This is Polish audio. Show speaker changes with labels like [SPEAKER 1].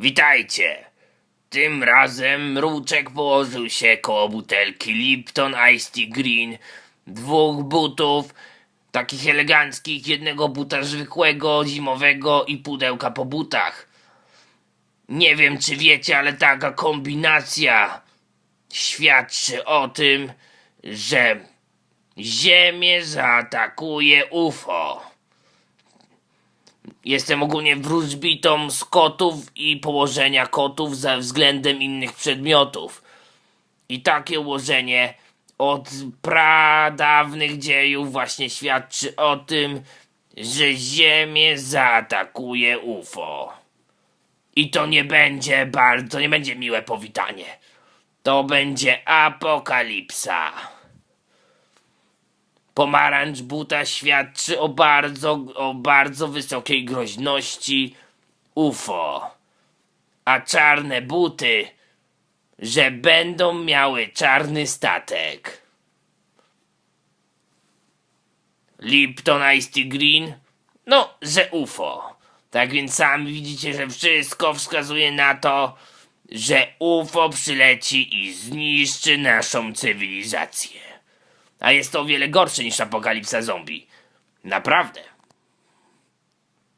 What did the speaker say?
[SPEAKER 1] Witajcie! Tym razem Mruczek położył się koło butelki Lipton Ice Tea Green, dwóch butów, takich eleganckich, jednego buta zwykłego, zimowego i pudełka po butach. Nie wiem, czy wiecie, ale taka kombinacja świadczy o tym, że Ziemię zaatakuje UFO. Jestem ogólnie wróżbitą z kotów i położenia kotów ze względem innych przedmiotów. I takie ułożenie od pradawnych dziejów właśnie świadczy o tym, że Ziemię zaatakuje UFO. I to nie będzie bardzo, nie będzie miłe powitanie. To będzie apokalipsa. Pomarańcz buta świadczy o bardzo, o bardzo wysokiej groźności UFO. A czarne buty, że będą miały czarny statek. Lipton Ice Green? No, że UFO. Tak więc sami widzicie, że wszystko wskazuje na to, że UFO przyleci i zniszczy naszą cywilizację. A jest to o wiele gorsze niż apokalipsa zombie. Naprawdę.